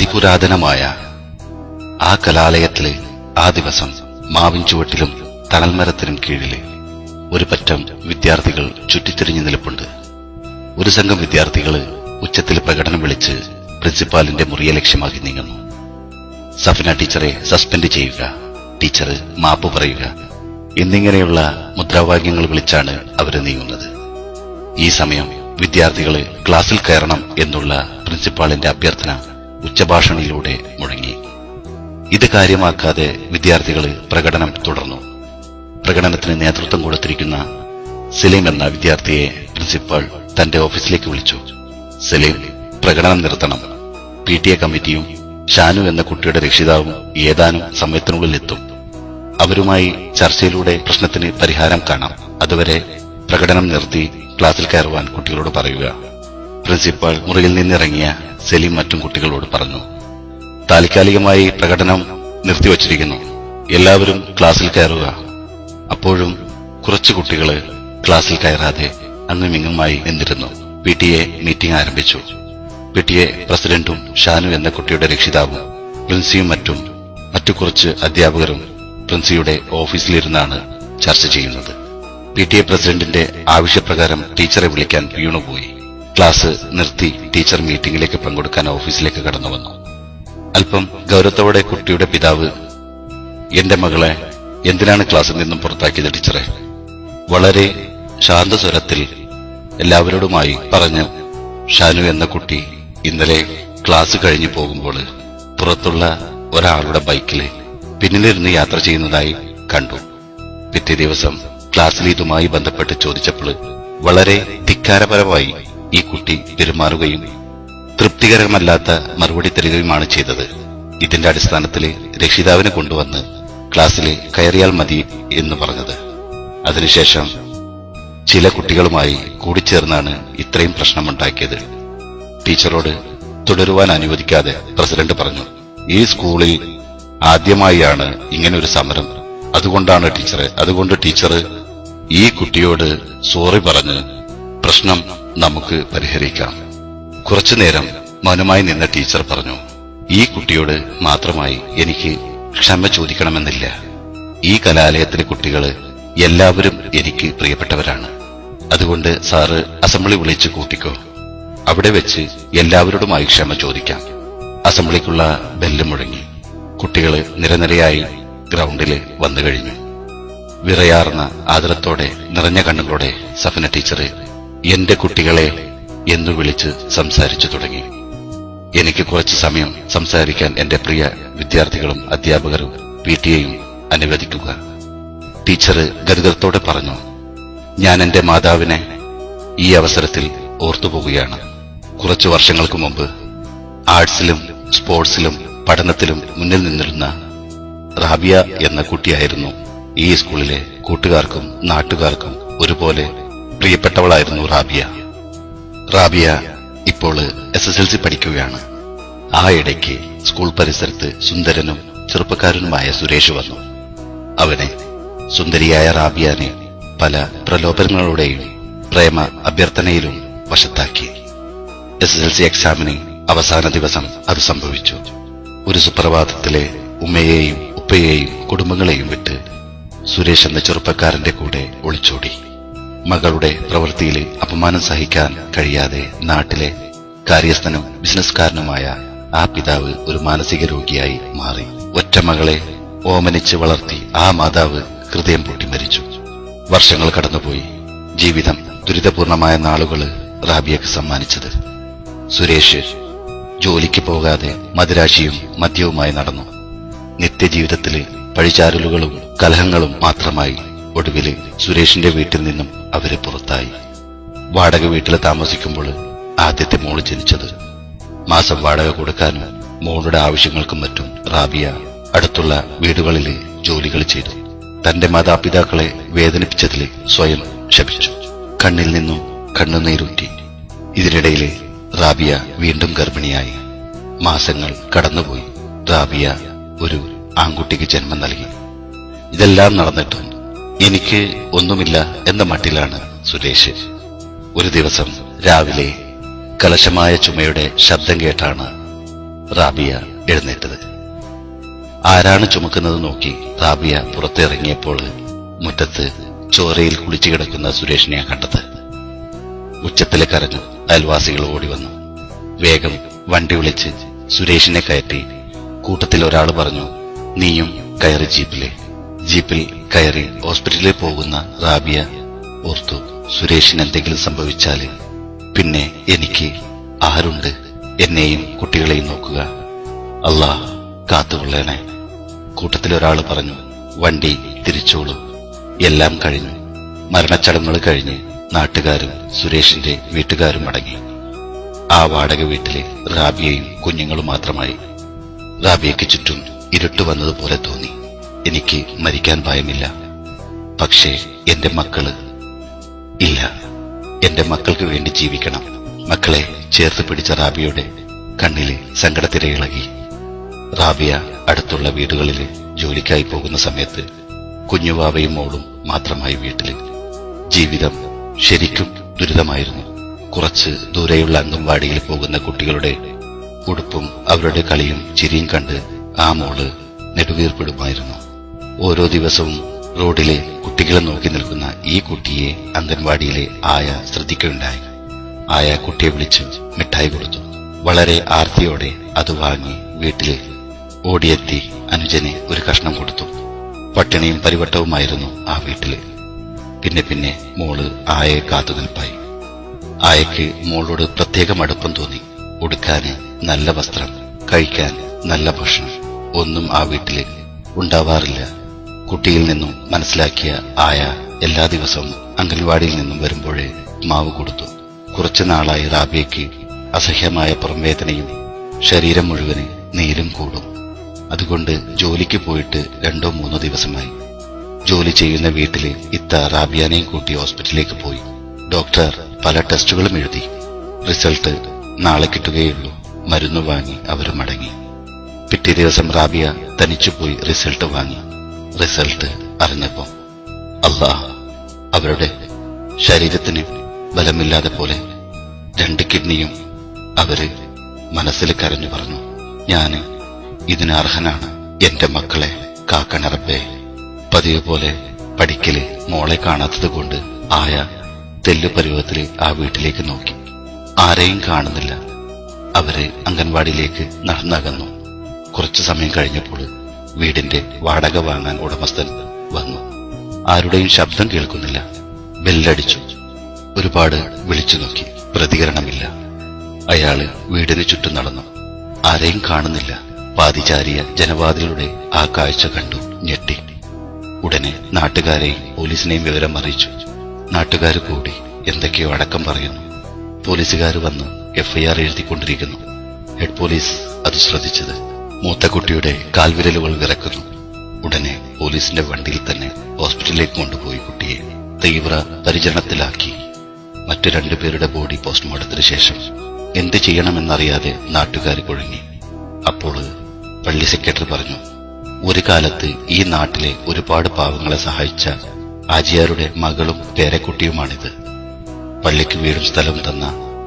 അതിപുരാതനമായ ആ കലാലയത്തിലെ ആ ദിവസം മാവിൻ ചുവട്ടിലും തണൽമരത്തിനും കീഴിലെ ഒരു പറ്റം വിദ്യാർത്ഥികൾ ചുറ്റിത്തിരിഞ്ഞു നിൽപ്പുണ്ട്. ഒരു സംഘം വിദ്യാർത്ഥികൾ ഉച്ചത്തിൽ പ്രകടനം വിളിച്ച് പ്രിൻസിപ്പാലിന്റെ മുറിയെ ലക്ഷ്യമാക്കി നീങ്ങുന്നു. സഫിന ടീച്ചറെ സസ്പെൻഡ് ചെയ്യുക ടീച്ചർ മാപ്പ് പറയുക എന്നിങ്ങനെയുള്ള മുദ്രാവാക്യങ്ങൾ വിളിച്ചാണ് അവർ നീങ്ങുന്നത്. ഈ സമയം വിദ്യാർത്ഥികൾ ക്ലാസ്സിൽ കയറണം എന്നുള്ള പ്രിൻസിപ്പാളിന്റെ അഭ്യർത്ഥന ഉച്ചഭാഷണിയിലൂടെ മുഴങ്ങി. ഇത് കാര്യമാക്കാതെ വിദ്യാർത്ഥികൾ പ്രകടനം തുടർന്നു. പ്രകടനത്തിന് നേതൃത്വം കൊടുത്തിരിക്കുന്ന സലീം എന്ന വിദ്യാർത്ഥിയെ പ്രിൻസിപ്പാൾ തന്റെ ഓഫീസിലേക്ക് വിളിച്ചു. സലീം പ്രകടനം നിർത്തണം. പി ടി എ കമ്മിറ്റിയും ഷാനു എന്ന കുട്ടിയുടെ രക്ഷിതാവും ഏതാനും സമയത്തിനുള്ളിൽ എത്തും. അവരുമായി ചർച്ചയിലൂടെ പ്രശ്നത്തിന് പരിഹാരം കാണാം. അതുവരെ പ്രകടനം നിർത്തി ക്ലാസ്സിൽ കയറുവാൻ കുട്ടികളോട് പറയുക. പ്രിൻസിപ്പാൾ മുറിയിൽ നിന്നിറങ്ങിയ സലീം മറ്റും കുട്ടികളോട് പറഞ്ഞു താൽക്കാലികമായി പ്രകടനം നിർത്തിവച്ചിരിക്കുന്നു. എല്ലാവരും ക്ലാസ്സിൽ കയറുക. അപ്പോഴും കുറച്ചു കുട്ടികൾ ക്ലാസ്സിൽ കയറാതെ അങ്ങുമിങ്ങുമായി നിന്നിരുന്നു. പി ടി എ മീറ്റിംഗ് ആരംഭിച്ചു. പി ടി എ പ്രസിഡന്റും ഷാനു എന്ന കുട്ടിയുടെ രക്ഷിതാവും പ്രിൻസിയും മറ്റും മറ്റു കുറച്ച് അധ്യാപകരും പ്രിൻസിയുടെ ഓഫീസിലിരുന്നാണ് ചർച്ച ചെയ്യുന്നത്. പി ടി എ പ്രസിഡന്റിന്റെ ആവശ്യപ്രകാരം ടീച്ചറെ വിളിക്കാൻ വീണുപോയി. ക്ലാസ് നിർത്തി ടീച്ചർ മീറ്റിംഗിലേക്ക് പങ്കെടുക്കാൻ ഓഫീസിലേക്ക് കടന്നു വന്നു. അല്പം ഗൗരവത്തോടെ കുട്ടിയുടെ പിതാവ് എന്റെ മകളെ എന്തിനാണ് ക്ലാസ്സിൽ നിന്നും പുറത്താക്കിയത് ടീച്ചറെ? വളരെ ശാന്തസ്വരത്തിൽ എല്ലാവരോടുമായി പറഞ്ഞ് ഷാനു എന്ന കുട്ടി ഇന്നലെ ക്ലാസ് കഴിഞ്ഞു പോകുമ്പോൾ പുറത്തുള്ള ഒരാളുടെ ബൈക്കിൽ പിന്നിലിരുന്ന് യാത്ര ചെയ്യുന്നതായി കണ്ടു. പിറ്റേ ദിവസം ക്ലാസ്സിൽ ഇതുമായി ബന്ധപ്പെട്ട് ചോദിച്ചപ്പോൾ വളരെ ധിക്കാരപരമായി ഈ കുട്ടി പെരുമാറുകയും തൃപ്തികരമല്ലാത്ത മറുപടി തരികയുമാണ് ചെയ്തത്. ഇതിന്റെ അടിസ്ഥാനത്തിൽ രക്ഷിതാവിനെ കൊണ്ടുവന്ന് ക്ലാസ്സിൽ കയറിയാൽ മതി എന്ന് പറഞ്ഞത്. അതിനുശേഷം ചില കുട്ടികളുമായി കൂടിച്ചേർന്നാണ് ഇത്രയും പ്രശ്നമുണ്ടാക്കിയത്. ടീച്ചറോട് തുടരുവാൻ അനുവദിക്കാതെ പ്രസിഡന്റ് പറഞ്ഞു ഈ സ്കൂളിൽ ആദ്യമായാണ് ഇങ്ങനെ ഒരു സമരം. അതുകൊണ്ടാണ് ടീച്ചറെ അതുകൊണ്ട് ടീച്ചർ ഈ കുട്ടിയോട് സോറി പറഞ്ഞ് പ്രശ്നം നമുക്ക് പരിഹരിക്കാം. കുറച്ചു നേരം മനുമായി നിന്ന ടീച്ചർ പറഞ്ഞു ഈ കുട്ടിയോട് മാത്രമായി എനിക്ക് ക്ഷമ ചോദിക്കണമെന്നില്ല. ഈ കലാലയത്തിലെ കുട്ടികൾ എല്ലാവരും എനിക്ക് പ്രിയപ്പെട്ടവരാണ്. അതുകൊണ്ട് സാറ് അസംബ്ലി വിളിച്ച് കൂട്ടിക്കോ. അവിടെ വെച്ച് എല്ലാവരോടുമായി ക്ഷമ ചോദിക്കാം. അസംബ്ലിക്കുള്ള ബെല്ല് മുഴങ്ങി. കുട്ടികൾ നിരനിരയായി ഗ്രൗണ്ടിൽ വന്നു കഴിഞ്ഞു വിറയാർന്ന ആദരത്തോടെ നിറഞ്ഞ കണ്ണുകളോടെ സഫന ടീച്ചർ എന്റെ കുട്ടികളെ എന്നു വിളിച്ച് സംസാരിച്ചു തുടങ്ങി. എനിക്ക് കുറച്ച് സമയം സംസാരിക്കാൻ എന്റെ പ്രിയ വിദ്യാർത്ഥികളും അധ്യാപകരും പി ടി എയും അനുവദിക്കുക. ടീച്ചർ ഗദ്ഗതത്തോടെ പറഞ്ഞു ഞാൻ എന്റെ മാതാവിനെ ഈ അവസരത്തിൽ ഓർത്തുപോകുകയാണ് കുറച്ചു വർഷങ്ങൾക്ക് മുമ്പ് ആർട്സിലും സ്പോർട്സിലും പഠനത്തിലും മുന്നിൽ നിന്നിരുന്ന റാബിയ എന്ന കുട്ടിയായിരുന്നു ഈ സ്കൂളിലെ കൂട്ടുകാർക്കും നാട്ടുകാർക്കും ഒരുപോലെ പ്രിയപ്പെട്ടവളായിരുന്നു റാബിയ. റാബിയ ഇപ്പോൾ എസ് എസ് എൽ സി പഠിക്കുകയാണ്. ആ ഇടയ്ക്ക് സ്കൂൾ പരിസരത്ത് സുന്ദരനും ചെറുപ്പക്കാരനുമായ സുരേഷ് വന്നു. അവനെ സുന്ദരിയായ റാബിയാനെ പല പ്രലോഭനങ്ങളുടെയും പ്രേമ അഭ്യർത്ഥനയിലും വശത്താക്കി. എസ് എസ് എൽ സി എക്സാമിന് അവസാന ദിവസം അത് സംഭവിച്ചു. ഒരു സുപ്രഭാതത്തിലെ ഉമ്മയെയും ഉപ്പയെയും കുടുംബങ്ങളെയും വിട്ട് സുരേഷ് എന്ന ചെറുപ്പക്കാരന്റെ കൂടെ ഒളിച്ചോടി. മകളുടെ പ്രവൃത്തിയിൽ അപമാനം സഹിക്കാൻ കഴിയാതെ നാട്ടിലെ കാര്യസ്ഥനും ബിസിനസ്സുകാരനുമായ ആ പിതാവ് ഒരു മാനസിക രോഗിയായി മാറി. ഒറ്റ മകളെ ഓമനിച്ച് വളർത്തി ആ മാതാവ് ഹൃദയം പൊട്ടി മരിച്ചു. വർഷങ്ങൾ കടന്നുപോയി. ജീവിതം ദുരിതപൂർണമായ നാളുകൾ റാബിയക്ക് സമ്മാനിച്ചത്. സുരേഷ് ജോലിക്ക് പോകാതെ മദിരാശിയും മദ്യവുമായി നടന്നു. നിത്യജീവിതത്തിൽ പഴിചാരലുകളും കലഹങ്ങളും മാത്രമായി ഒടുവിൽ സുരേഷിന്റെ വീട്ടിൽ നിന്നും അവരെ പുറത്തായി. വാടക വീട്ടിൽ താമസിക്കുമ്പോൾ ആദ്യത്തെ മോൾ ജനിച്ചത്. മാസം വാടക കൊടുക്കാനും മോളുടെ ആവശ്യങ്ങൾക്കും മറ്റും റാബിയ അടുത്തുള്ള വീടുകളിൽ ജോലികൾ ചെയ്തു. തന്റെ മാതാപിതാക്കളെ വേദനിപ്പിച്ചതിൽ സ്വയം ശപിച്ചു. കണ്ണിൽ നിന്നും കണ്ണുനീരുറ്റി. ഇതിനിടയിൽ റാബിയ വീണ്ടും ഗർഭിണിയായി. മാസങ്ങൾ കടന്നുപോയി. റാബിയ ഒരു ആൺകുട്ടിക്ക് ജന്മം നൽകി. ഇതെല്ലാം നടന്നിട്ടും എനിക്ക് ഒന്നുമില്ല എന്ന മട്ടിലാണ് സുരേഷ്. ഒരു ദിവസം രാവിലെ കലശമായ ചുമയുടെ ശബ്ദം കേട്ടാണ് റാബിയ എഴുന്നേറ്റത്. ആരാണ് ചുമക്കുന്നത് നോക്കി റാബിയ പുറത്തിറങ്ങിയപ്പോൾ മുറ്റത്ത് ചോരയിൽ കുളിച്ചു കിടക്കുന്ന സുരേഷിനെയാണ് കണ്ടത്. ഉച്ചത്തിലെ കരഞ്ഞു അയൽവാസികൾ ഓടി വന്നു. വേഗം വണ്ടി വിളിച്ച് സുരേഷിനെ കയറ്റി കൂട്ടത്തിൽ ഒരാൾ പറഞ്ഞു നീയും കയറി ജീപ്പിലെ. ജീപ്പിൽ കയറി ഹോസ്പിറ്റലിൽ പോകുന്ന റാബിയ ഓർത്തു സുരേഷിന് എന്തെങ്കിലും സംഭവിച്ചാൽ പിന്നെ എനിക്ക് ആരുണ്ട്? എന്നെയും കുട്ടികളെയും നോക്കുക. അള്ളാഹ് കാത്തുകൊള്ളേണേ. കൂട്ടത്തിലൊരാൾ പറഞ്ഞു വണ്ടി തിരിച്ചോളൂ. എല്ലാം കഴിഞ്ഞു മരണച്ചടങ്ങുകൾ കഴിഞ്ഞ് നാട്ടുകാരും സുരേഷിന്റെ വീട്ടുകാരും അടങ്ങി ആ വാടക വീട്ടിലെ റാബിയയും കുഞ്ഞുങ്ങളും മാത്രമായി. റാബിയയ്ക്ക് ചുറ്റും ഇരുട്ട് വന്നതുപോലെ തോന്നി. എനിക്ക് മരിക്കാൻ ഭയമില്ല. പക്ഷേ എന്റെ മക്കൾ ഇല്ല. എന്റെ മക്കൾക്ക് വേണ്ടി ജീവിക്കണം. മക്കളെ ചേർത്ത് പിടിച്ച റാബിയുടെ കണ്ണിലെ സങ്കടത്തിര ഇളകി. റാബിയ അടുത്തുള്ള വീടുകളിൽ ജോലിക്കായി പോകുന്ന സമയത്ത് കുഞ്ഞുവാവയും മോളും മാത്രമായി വീട്ടിൽ ജീവിതം ശരിക്കും ദുരിതമായിരുന്നു. കുറച്ച് ദൂരെയുള്ള അംഗൻവാടിയിൽ പോകുന്ന കുട്ടികളുടെ ഉടുപ്പും അവരുടെ കളിയും ചിരിയും കണ്ട് ആ മോൾ നെടുവീർപ്പിടുമായിരുന്നു. ഓരോ ദിവസവും റോഡിലെ കുട്ടികളെ നോക്കി നിൽക്കുന്ന ഈ കുട്ടിയെ അംഗൻവാടിയിലെ ആയ ശ്രദ്ധിക്കുകയുണ്ടായി. ആയ കുട്ടിയെ വിളിച്ച് മിഠായി കൊടുത്തു. വളരെ ആർത്തിയോടെ അത് വാങ്ങി വീട്ടിൽ ഓടിയെത്തി അനുജനെ ഒരു കഷ്ണം കൊടുത്തു. പട്ടിണിയും പരിവട്ടവുമായിരുന്നു ആ വീട്ടിൽ. പിന്നെ പിന്നെ മോൾ ആയയെ കാത്തു നിൽപ്പായി. ആയയ്ക്ക് മോളോട് പ്രത്യേകം അടുപ്പം തോന്നി. ഉടുക്കാന് നല്ല വസ്ത്രം കഴിക്കാൻ നല്ല ഭക്ഷണം ഒന്നും ആ വീട്ടിൽ ഉണ്ടാവാറില്ല. കുട്ടിയിൽ നിന്നും മനസ്സിലാക്കിയ ആയ എല്ലാ ദിവസവും അംഗൻവാടിയിൽ നിന്നും വരുമ്പോഴേ മാവ് കൊടുത്തു. കുറച്ചു നാളായി റാബിയയ്ക്ക് അസഹ്യമായ പുറംവേദനയും ശരീരം മുഴുവൻ നീരും കൂടും. അതുകൊണ്ട് ജോലിക്ക് പോയിട്ട് രണ്ടോ മൂന്നോ ദിവസമായി. ജോലി ചെയ്യുന്ന വീട്ടിൽ ഇത്ത റാബിയാനെയും കൂട്ടി ഹോസ്പിറ്റലിലേക്ക് പോയി. ഡോക്ടർ പല ടെസ്റ്റുകളും എഴുതി. റിസൾട്ട് നാളെ കിട്ടുകയുള്ളൂ. മരുന്ന് വാങ്ങി അവർ മടങ്ങി. പിറ്റേ ദിവസം റാബിയ തനിച്ചു പോയി റിസൾട്ട് വാങ്ങി. റിസൾട്ട് അറിഞ്ഞപ്പോ അള്ളാഹ് അവരുടെ ശരീരത്തിന് ബലമില്ലാതെ പോലെ രണ്ട് കിഡ്നിയും അവർ മനസ്സിൽ കരഞ്ഞു പറഞ്ഞു ഞാൻ ഇതിന് അർഹനാണ്. എന്റെ മക്കളെ കാക്കണറപ്പേ പതിവ് പോലെ പഠിക്കൽ മോളെ കാണാത്തത് കൊണ്ട് ആയ തെല്ലു പരുവത്തിൽ ആ വീട്ടിലേക്ക് നോക്കി. ആരെയും കാണുന്നില്ല. അവർ അംഗൻവാടിയിലേക്ക് നടന്നകന്നു. കുറച്ചു സമയം കഴിഞ്ഞപ്പോൾ വീടിന്റെ വാടക വാങ്ങാൻ ഉടമസ്ഥൻ വന്നു. ആരുടെയും ശബ്ദം കേൾക്കുന്നില്ല. ബെല്ലടിച്ചു. ഒരുപാട് വിളിച്ചു നോക്കി. പ്രതികരണമില്ല. അയാൾ വീടിന് ചുറ്റും നടന്നു. ആരെയും കാണുന്നില്ല. പാതിചാരിയ ജനവാതിലൂടെ ആ കാഴ്ച കണ്ടു ഞെട്ടി. ഉടനെ നാട്ടുകാരെയും പോലീസിനെയും വിവരം അറിയിച്ചു. നാട്ടുകാർ കൂടി എന്തൊക്കെയോ അടക്കം പറയുന്നു. പോലീസുകാർ വന്ന് എഫ്ഐആർ എഴുതിക്കൊണ്ടിരിക്കുന്നു. ഹെഡ് പോലീസ് അത് ശ്രദ്ധിച്ചത് മൂത്ത കുട്ടിയുടെ കാൽവിരലുകൾ വിറക്കുന്നു. ഉടനെ പോലീസിന്റെ വണ്ടിയിൽ തന്നെ ഹോസ്പിറ്റലിലേക്ക് കൊണ്ടുപോയി കുട്ടിയെ തീവ്ര പരിചരണത്തിലാക്കി. മറ്റു രണ്ടുപേരുടെ ബോഡി പോസ്റ്റ്മോർട്ടത്തിന് ശേഷം എന്ത് ചെയ്യണമെന്നറിയാതെ നാട്ടുകാർ കുഴങ്ങി. അപ്പോൾ പള്ളി സെക്രട്ടറി പറഞ്ഞു ഒരു കാലത്ത് ഈ നാട്ടിലെ ഒരുപാട് പാവങ്ങളെ സഹായിച്ച ആജിയാരുടെ മകളും പേരക്കുട്ടിയുമാണിത്. പള്ളിക്ക് വീടും സ്ഥലവും തന്ന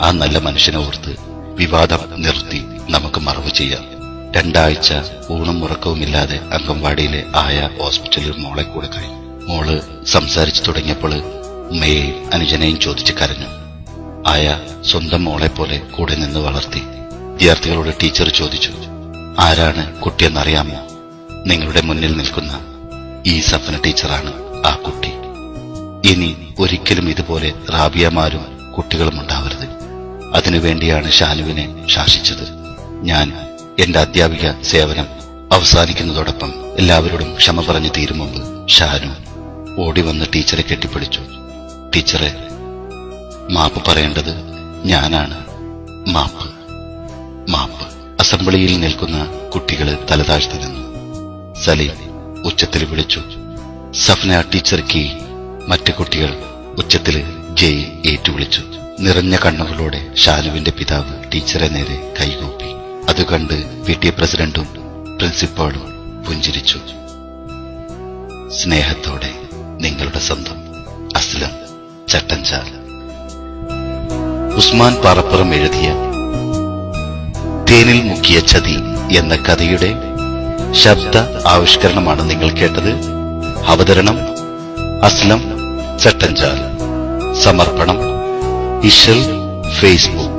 ആ നല്ല മനുഷ്യനെ ഓർത്ത് വിവാദം നിർത്തി നമുക്ക് മറവ് ചെയ്യാം. രണ്ടാഴ്ച ഊണും ഉറക്കവുമില്ലാതെ അംഗൻവാടിയിലെ ആയ ഹോസ്പിറ്റലിൽ മോളെ കൂടെ കഴിഞ്ഞു. മോൾ സംസാരിച്ചു തുടങ്ങിയപ്പോൾ ഉമ്മയെയും അനുജനെയും ചോദിച്ച് കരഞ്ഞു. ആയ സ്വന്തം മോളെ പോലെ കൂടെ നിന്ന് വളർത്തി വിദ്യാർത്ഥികളോട് ടീച്ചർ ചോദിച്ചു. ആരാണ് കുട്ടിയെന്നറിയാമോ? നിങ്ങളുടെ മുന്നിൽ നിൽക്കുന്ന ഈ സഫന ടീച്ചറാണ് ആ കുട്ടി. ഇനി ഒരിക്കലും ഇതുപോലെ റാബിയമാരും കുട്ടികളും ഉണ്ടാവരുത് അതിനുവേണ്ടിയാണ് ഷാനുവിനെ ശാസിച്ചത്. ഞാൻ എന്റെ അധ്യാപിക സേവനം അവസാനിക്കുന്നതോടൊപ്പം എല്ലാവരോടും ക്ഷമ പറഞ്ഞു തീരും മുമ്പ് ഷാനു ഓടി വന്ന് ടീച്ചറെ കെട്ടിപ്പിടിച്ചു. ടീച്ചറെ മാപ്പ് പറയേണ്ടത് ഞാനാണ്. മാപ്പ് മാപ്പ്. അസംബ്ലിയിൽ നിൽക്കുന്ന കുട്ടികൾ തലതാഴ്ത്തി നിന്നു. സലീം ഉച്ചത്തിൽ വിളിച്ചു. സഫ്ന ടീച്ചർക്ക് മറ്റു കുട്ടികൾ ഉച്ചത്തിൽ ജയ് ഏറ്റുവിളിച്ചു നിറഞ്ഞ കണ്ണുകളോടെ ഷാനുവിന്റെ പിതാവ് ടീച്ചറെ നേരെ കൈകൂപ്പി. അത് കണ്ട് പി ടി പ്രസിഡന്റും പ്രിൻസിപ്പാളും പുഞ്ചിരിച്ചു. സ്നേഹത്തോടെ നിങ്ങളുടെ സ്വന്തം അസ്ലം ചട്ടഞ്ചാൽ ഉസ്മാൻ പാറപ്പുറം എഴുതിയ തേനിൽ മുക്കിയ ചതി എന്ന കഥയുടെ ശബ്ദ ആവിഷ്കരണമാണ് നിങ്ങൾ കേട്ടത്. അവതരണം അസ്ലം ചട്ടഞ്ചാൽ സമർപ്പണം ഇഷൽ ഫേസ്ബുക്ക്.